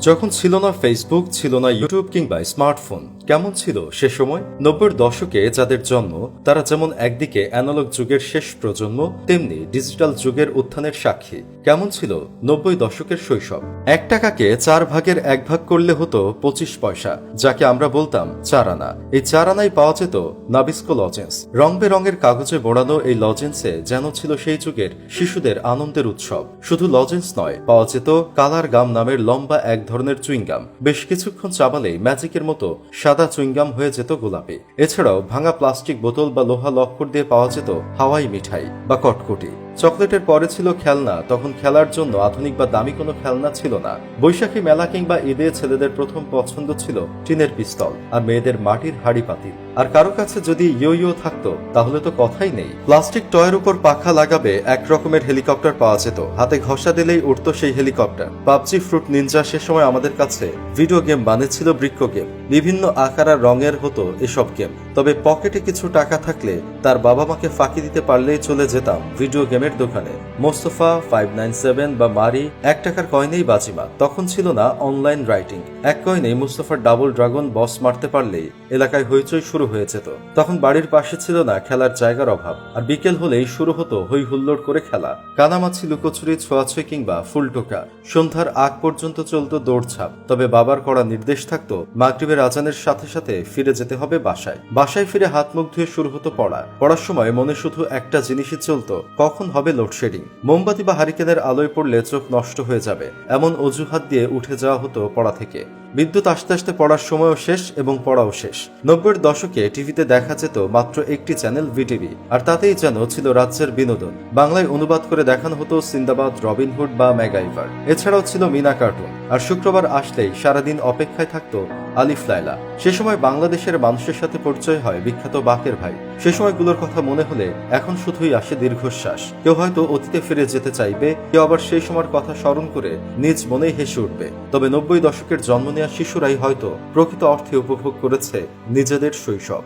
যখন ছিল না ফেসবুক ছিল না ইউটিউব কিংবা স্মার্টফোন কেমন ছিল সে সময়? নব্বইয়ের দশকে যাদের জন্ম, তারা যেমন একদিকে অ্যানালগ যুগের শেষ প্রজন্ম, তেমনি ডিজিটাল যুগের উত্থানের সাক্ষী। কেমন ছিল নব্বই দশকের শৈশব? এক টাকাকে চার ভাগের এক ভাগ করলে হতো পঁচিশ পয়সা, যাকে আমরা বলতাম চার আনা এই চার আনায় পাওয়া যেত নাবিস্কো লজেন্স রং বেরঙের কাগজে মোড়ানো এই লজেন্সে যেন ছিল সেই যুগের শিশুদের আনন্দের উৎসব। শুধু লজেন্স নয়, পাওয়া যেত কালার গাম নামের লম্বা এক ধরনের চুইংগাম। বেশ কিছুক্ষণ চাবালেই ম্যাজিকের মতো সাদা চুইংগাম হয়ে যেত গোলাপি। এছাড়াও ভাঙা প্লাস্টিক বোতল বা লোহা লক্ষর দিয়ে পাওয়া যেত হাওয়াই মিঠাই বা কটকটি। চকলেটের পরে ছিল খেলনা, তখন খেলার জন্য আধুনিক বা দামি কোনো খেলনা ছিল না। বৈশাখী মেলা কিংবা ঈদে ছেলেদের প্রথম পছন্দ ছিল টিনের পিস্তল আর মেয়েদের মাটির হাড়ি পাতিল। আর কারও কাছে যদি ইয়ো ইয়ো থাকতো, তাহলে তো কথাই নেই। প্লাস্টিক টয়ের উপর পাখা লাগাবে এক রকমের হেলিকপ্টার পাওয়া যেত। হাতে ঘষা দিলেই উঠতো সেই হেলিকপ্টার। পাবজি, ফ্রুট নিনজা সে সময় আমাদের কাছে ভিডিও গেম বানিয়েছিল, বৃক্ষ গেম। বিভিন্ন আকার আর রঙের হতো এসব গেম। তবে পকেটে কিছু টাকা থাকলে তার বাবা মাকে ফাঁকি দিতে পারলেই চলে যেতাম ভিডিও গেমের দোকানে। মোস্তফা, ফাইভ নাইন সেভেন বা মারি, এক টাকার কয়েনেই বাজিমা। তখন ছিল না অনলাইন রাইটিং। এক কয়েনে মুস্তফার ডাবল ড্রাগন বস মারতে পারলেই এলাকায় হইচই শুরু হয়ে যেত তখন বাড়ির পাশে ছিল না খেলার জায়গার অভাব, আর বিকেল হলেই শুরু হতো হই হুল্লোড় করে খেলা। কানামাছি লুকোচুরি, ছোঁয়াছুঁই কিংবা ফুল টোকা। সন্ধ্যার আগ পর্যন্ত চলতো দৌড়ছাপ তবে বাবার করা নির্দেশ থাকতো, মাগরিবের আজানের সাথে সাথে ফিরে যেতে হবে বাসায়। বাসায় ফিরে হাত মুখ ধুয়ে শুরু হতো পড়া। পড়ার সময় মনে শুধু একটা জিনিসই চলতো, কখন হবে লোডশেডিং? মোমবাতি বা হারিকেনের আলোয় পড়লে চোখ নষ্ট হয়ে যাবে, এমন অজুহাত দিয়ে উঠে যাওয়া হতো পড়া থেকে। বিদ্যুৎ আস্তে আস্তে পড়ার সময়ও শেষ এবং পড়াও শেষ। নব্বইয়ের দশকে টিভিতে দেখা যেত মাত্র একটি চ্যানেল ভিটিভি, আর তাতেই যেন ছিল রাজ্যের বিনোদন। বাংলায় অনুবাদ করে দেখানো হতো সিন্দাবাদ, রবিনহুড বা ম্যাগাইভার। এছাড়াও ছিল মিনা কার্টুন। আর শুক্রবার আসলেই সারাদিন অপেক্ষায় থাকতো আলিফ লাইলা সে সময় বাংলাদেশের মানুষের সাথে পরিচয় হয় বিখ্যাত বাকের ভাই। সে সময়গুলোর কথা মনে হলে এখন শুধুই আসে দীর্ঘশ্বাস। কেউ হয়তো অতীতে ফিরে যেতে চাইবে, কেউ আবার সেই সময়ের কথা স্মরণ করে নিজ মনেই হেসে উঠবে। তবে নব্বই দশকের জন্ম নেওয়া শিশুরাই হয়তো প্রকৃত অর্থে উপভোগ করেছে নিজেদের শৈশব।